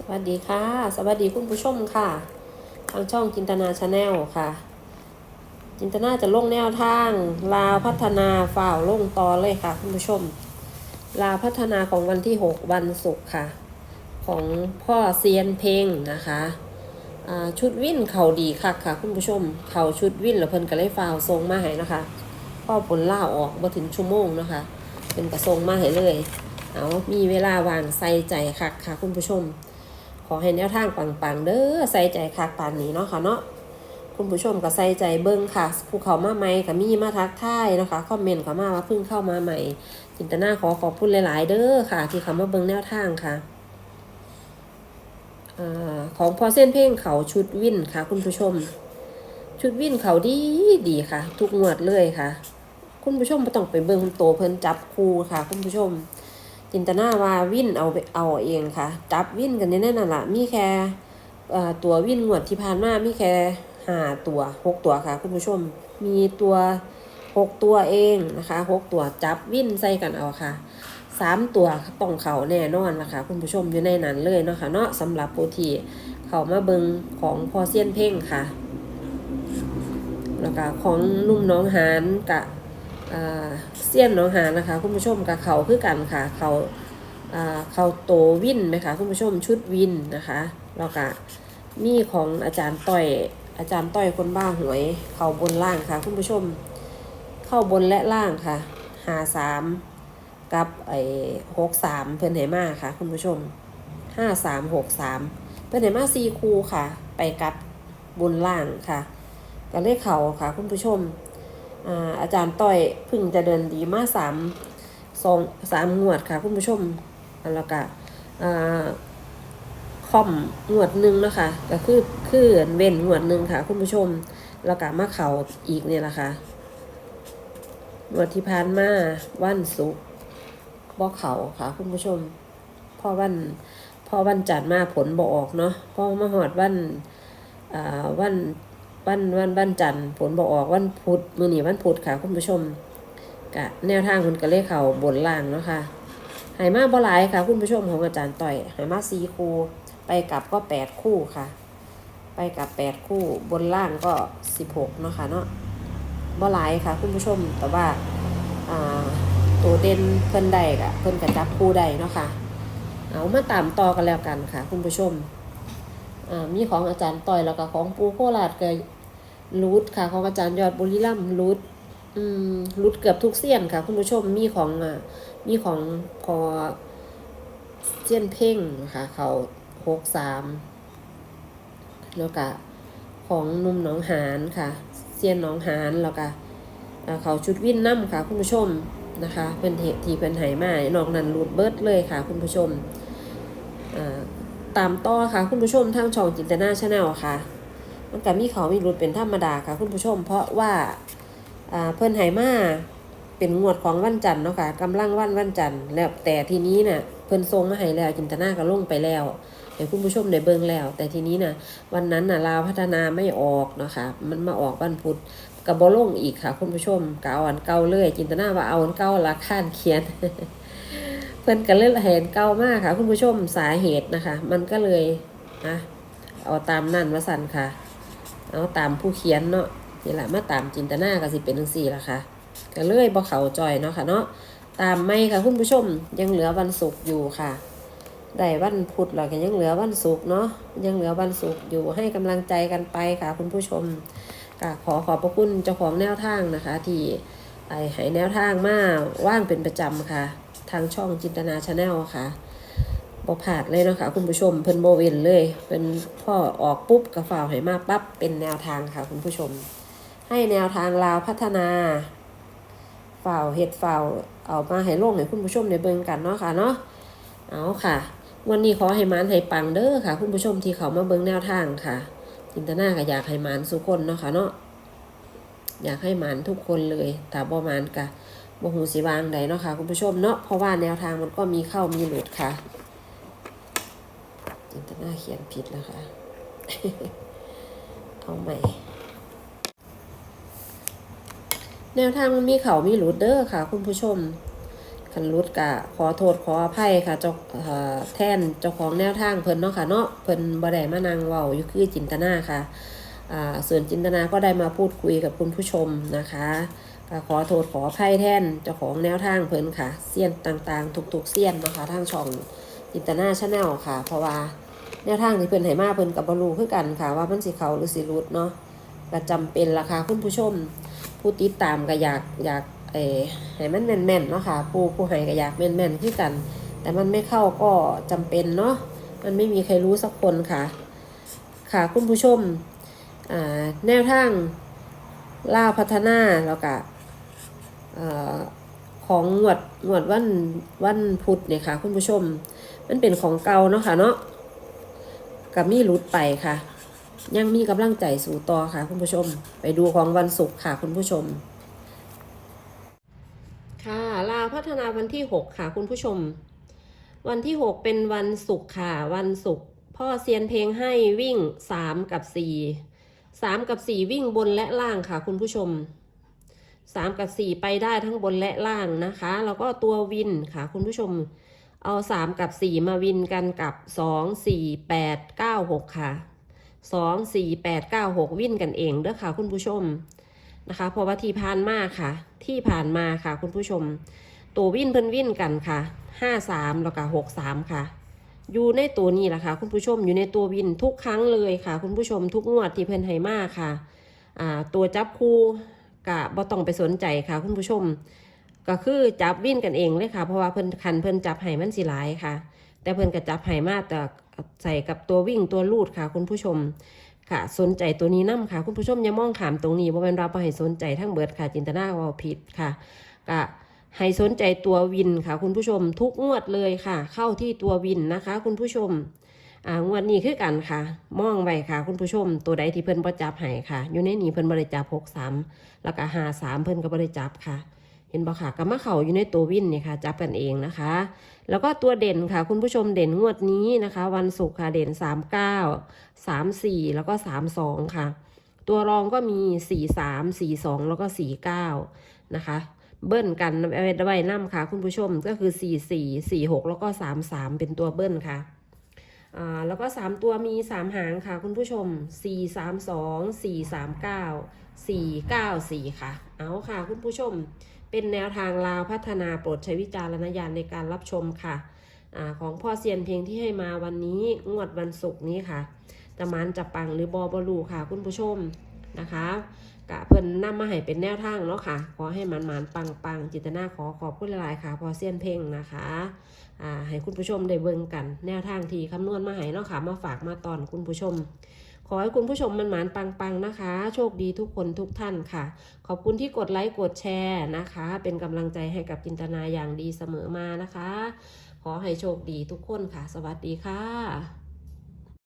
สวัสดีค่ะ สวัสดีคุณผู้ชมค่ะ ทางช่องจินตนาชาแนลค่ะ จินตนาจะลงแนวทาง ลาวพัฒนาฝ่าวลงต่อเลยค่ะ คุณผู้ชม ลาวพัฒนาของวันที่ 6 วันศุกร์ค่ะ ของพ่อเซียนเพลงนะคะชุดวิ่นเข่าดีคักค่ะ คุณผู้ชม เข่าชุดวิ่นแล้วเพิ่นก็เลยฝ่าวทรงมาให้นะคะพ่อผลล่าออกมาถึงชั่วโมงนะคะเป็นกระทรงมาให้เลย เอามีเวลาวางใส่ใจคักค่ะคุณผู้ชม ขอให้แนวทางปังๆเด้อใส่ใจคักปานนี้เนาะค่ะเนาะคุณผู้ชมก็ใส่ใจเบิ้งค่ะผู้เขามาใหม่ก็มีมาทักทายนะคะคอมเมนต์เขามาว่าเพิ่งเข้ามาใหม่ จินตนาขอขอบคุณหลาย ๆ เด้อค่ะ ที่เขามาเบิ้งแนวทางค่ะอของพอเส้นเพลงเขาชุดวินค่ะ คุณผู้ชม ชุดวินเขาดีดีค่ะ ทุกงวดเลยค่ะ คุณผู้ชมไม่ต้องไปเบิ้งโตเพิ่นจับคูค่ะ คุณผู้ชม จินตนาว่าวินเอาเอาเองค่ะ จับวินกันแน่ๆนั่นแหละมีแค่ตัววินงวดที่ผ่านมามีแค่หาตัวหกตัวค่ะ คุณผู้ชมมีตัวหกตัวเองนะคะหกตัวจับวินใส่กันเอาค่ะสามตัวต้องเขาแน่นอนนะคะคุณผู้ชมอยู่ในนั้นเลยเนาะค่ะเนาะสำหรับโปรทีเขามาเบิงของพอเซียนเพ่งค่ะ แล้วก็ของนุ่มน้องหานกับ เสี้ยนน้องหานะคะ คุณผู้ชมกับเขาคือกันค่ะ เขาอ่าเขาโตวินไหมคะคุณผู้ชมชุดวินนะคะแล้วก็มีของอาจารย์ต้อย อาจารย์ต้อยคนบ้าหวย เขาบนล่างค่ะ คุณผู้ชม เข้าบนและล่างค่ะหาสามกับไอ้หกสามเพื่อนไหมาค่ะ คุณผู้ชมห้าสามหกสามเพื่อนไหมาซีคูค่ะ ไปกับบนล่างค่ะก็เลขเขาค่ะ คุณผู้ชม อาอาจารย์ต้อยพึ่งจะเดินดีมาสามสองสามงวดค่ะคุณผู้ชมแล้วก็อ่าคอมงวดหนึ่งนะคะก็คือคือเว้นงวดหนึ่งค่ะ คุณผู้ชม แล้วก็มาเขาอีกเนี่ยแหละค่ะงวดที่ผ่านมาวันศุกร์บ่เขาค่ะ คุณผู้ชมพอวันพอวันจันทร์มาผลบ่ออกเนาะพอมาหอดวันอ่าวัน วันวันวันจันทร์ผลบอกออกวันพุธมือหนีวันพุธค่ะคุณผู้ชมกะแนวทางมันก็เลขเขาบนล่างเนาะค่ะหายมาบ่หลายค่ะ คุณผู้ชมของอาจารย์ต่อยหายมาสี่คู่ ไปกลับก็แปดคู่ค่ะ ไปกลับแปดคู่บนล่างก็สิบหกเนาะค่ะเนาะบ่หลายค่ะ คุณผู้ชมแต่ว่าอ่าตัวเด่นเพิ่นใดกะเพิ่นกระจับคู่ใดเนาะค่ะเอามาตามต่อกันแล้วกันค่ะ คุณผู้ชมมีของอาจารย์ต่อยแล้วก็ของปูโคราชก็ รูทค่ะของอาจารย์ยอดบุรีรัมรูทอืมรูทเกือบทุกเสี้ยนค่ะ คุณผู้ชมมีของอ่ามีของพอเสี้ยนเพ่งค่ะ เขาหกสามแล้วก็ของนุ่มหนองหานค่ะเสี้ยนหนองหานแล้วก็เขาชุดวิ่นน้ำค่ะ คุณผู้ชมนะคะเป็นเหตุทีเป็นไหมานอกนั้นรูดเบิร์ดเลยค่ะ คุณผู้ชมตามต่อค่ะ คุณผู้ชมทางช่องจินตนาชาแนลค่ะ มันก็มีเขามีรุดเป็นธรรมดาค่ะ คุณผู้ชม เพราะว่าอ่าเพิ่นไหมาเป็นงวดของวันจันทร์เนาะค่ะกำลังวันวันจันทร์แล้วแต่ทีนี้น่ะเพิ่นทรงมาให้แล้วจินตนาก็ลงไปแล้วเดี๋ยวคุณผู้ชมได้เบิ่งแล้ว แต่ทีนี้น่ะ วันนั้นน่ะลาวพัฒนาไม่ออกเนาะค่ะมันมาออกวันพุธก็บ่ลงอีกค่ะ คุณผู้ชมก็เอาอันเก่าเลยจินตนาว่าเอาอันเก่าละข้านเขียน เพิ่นก็เลยเห็นเก่ามากค่ะ คุณผู้ชมสาเหตุนะคะ มันก็เลยนะเอาตามนั่นว่าสั่นค่ะ เอาตามผู้เขียนเนาะนี่แหละมาตามจินตนาก็สิเป็นจังซี่ละค่ะก็เลยบ่เขาจอยเนาะค่ะเนาะตามไม่ค่ะคุณผู้ชมยังเหลือวันศุกร์อยู่ค่ะได้วันพุธแล้วก็ยังเหลือวันศุกร์เนาะยังเหลือวันศุกร์อยู่ให้กำลังใจกันไปค่ะ คุณผู้ชมก็ขอขอบพระคุณเจ้าของแนวทางนะคะ ที่ไอ้ให้แนวทางมาว่างเป็นประจำค่ะ ทางช่องจินตนาชาแนลค่ะ บอผาดเลยเนาะค่ะคุณผู้ชมเพิ่นโบเวนเลยเป็นพ่อออกปุ๊บกระฝ่าให้มาปั๊บเป็นแนวทางค่ะคุณผู้ชม ให้แนวทางลาวพัฒนาฝ่าวเฮ็ดฝ่าวเอามาให้ลงให้คุณผู้ชมในเบิ่งกันเนาะค่ะเนาะเอาค่ะ วันนี้ขอให้มานให้ปังเด้อค่ะ คุณผู้ชมที่เขามาเบิ่งแนวทางค่ะจินตนาก็อยากให้มานสุกคนเนาะค่ะเนาะอยากให้มานทุกคนเลยแต่บ่มานกะบ่หูสิวางใดเนาะค่ะคุณผู้ชมเนาะเพราะว่าแนวทางมันก็มีเข้ามีหลุดค่ะ จินตนาเขียนผิดแล้วค่ะเอาใหม่ แนวทางมันมีเขามีหลุดเด้อค่ะ คุณผู้ชมคันรุดกะขอโทษขออภัยค่ะเจ้าเอ่อแทนเจ้าของแนวทางเพิ่นเนาะค่ะเนาะเพิ่นบ่ได้มานั่งเว้าอยู่คือจินตนาค่ะส่วนจินตนาก็ได้มาพูดคุยกับคุณผู้ชมนะคะขอโทษขออภัยแทนเจ้าของแนวทางเพิ่นค่ะเสี้ยนต่างๆ ทุกๆเสี้ยนนะคะทางช่องจินตนาชาแนลค่ะ เพราะว่า แนวทางที่เพิ่นให้มาเพิ่นกับบรูคือกันค่ะ ว่ามันสิเขาหรือสิรุดเนาะก็จำเป็นราคาคุณผู้ชม ผู้ติดตามก็อยากอยากเออให้มันแม่นๆเนาะค่ะ ผู้ผู้ให้ก็อยากแม่นๆคือกัน แต่มันไม่เข้าก็จำเป็นเนาะมันไม่มีใครรู้สักคนค่ะ ค่ะคุณผู้ชมอ่าแนวทางล่าพัฒนาแล้วก็อ่าของงวดงวดวันวันพุธเนี่ยค่ะ คุณผู้ชม มันเป็นของเก่าเนาะค่ะเนาะ กับมีหลุดไปค่ะ ยังมีกำลังใจสู่ต่อค่ะ คุณผู้ชม ไปดูของวันศุกร์ค่ะ คุณผู้ชม ค่ะลาพัฒนาวันที่ 6 ค่ะ คุณผู้ชม วันที่ 6 เป็นวันศุกร์ค่ะ วันศุกร์พ่อเซียนเพลงให้วิ่ง 3 กับ 4 3 กับ 4 วิ่งบนและล่างค่ะคุณผู้ชม 3 กับ 4 ไปได้ทั้งบนและล่างนะคะ แล้วก็ตัววินค่ะคุณผู้ชม เอา 3 กับ 4 มาวินกันกับ 2 4 8 9 6 ค่ะ 2 4 8 9 6 วินกันเองเด้อค่ะคุณผู้ชมนะคะเพราะว่าที่ผ่านมาค่ะ ที่ผ่านมาค่ะคุณผู้ชม ตัววินเพิ่นวินกันค่ะห้าสามแล้วก็หกสามค่ะ อยู่ในตัวนี้แหละค่ะคุณผู้ชมอยู่ในตัววินทุกครั้งเลยค่ะ คุณผู้ชมทุกงวดที่เพิ่นให้มาค่ะ อ่าตัวจับคู่กะบ่ต้องไปสนใจค่ะคุณผู้ชม ก็คือจับวิ่นกันเองเลยค่ะ เพราะว่าเพิ่นคันเพิ่นจับให้มันสิหลายค่ะ แต่เพิ่นก็จับให้มาแต่ใส่กับตัววิ่งตัวลูดค่ะ คุณผู้ชมค่ะ สนใจตัวนี้นํค่ะ คุณผู้ชมอย่ามองขามตรงนี้ว่าเป็นเราไปให้สนใจทั้งเบิดค่ะ จินตนาว่าผิดค่ะก็ให้สนใจตัววินค่ะ คุณผู้ชมทุกงวดเลยค่ะ เข้าที่ตัววินนะคะ คุณผู้ชมอ่างวดนี้คือกันค่ะ มองไว้ค่ะ คุณผู้ชม ตัวใดที่เพิ่นประจับให้ค่ะ อยู่ในนี้เพิ่นบริจับหกสามแล้วก็หาสามเพิ่นก็บริจับค่ะ เห็นบ่ค่ะก็มาเข่าอยู่ในตัววินเนี่ยค่ะจับกันเองนะคะ แล้วก็ตัวเด่นค่ะ คุณผู้ชมเด่นงวดนี้นะคะ วันศุกร์ค่ะเด่นสามเก้าสามสี่แล้วก็สามสองค่ะ ตัวรองก็มีสี่สามสี่สองแล้วก็สี่เก้านะคะ เบิ้ลกันเอาไว้ไว้น้ำค่ะ คุณผู้ชมก็คือสี่สี่สี่หกแล้วก็สามสามเป็นตัวเบิ้ลค่ะแล้วก็สามตัวมีสามหางค่ะ คุณผู้ชมสี่สามสองสี่สามเก้าสี่เก้าสี่ค่ะ เอาค่ะ คุณผู้ชม เป็นแนวทางลาวพัฒนาโปรดใช้วิจารณญาณในการรับชมค่ะอของพ่อเซียนเพลงที่ให้มาวันนี้งวดวันศุกร์นี้ค่ะจะมันจะปังหรือบอบลูค่ะ คุณผู้ชมนะคะกะเพิ่นนำมาให้เป็นแนวทางเนาะค่ะ ขอให้มันมันปังปังจิตนาขอขอบคุณหลายๆค่ะ พอเซียนเพ่งนะคะอ่าให้คุณผู้ชมได้เบิ่งกัน แนวทางที่คำนวณมาให้เนาะค่ะ มาฝากมาตอนคุณผู้ชม ขอให้คุณผู้ชมมันหมานปังๆนะคะ โชคดีทุกคนทุกท่านค่ะ ขอบคุณที่กดไลค์กดแชร์นะคะ เป็นกำลังใจให้กับจินตนาอย่างดีเสมอมานะคะ ขอให้โชคดีทุกคนค่ะ สวัสดีค่ะ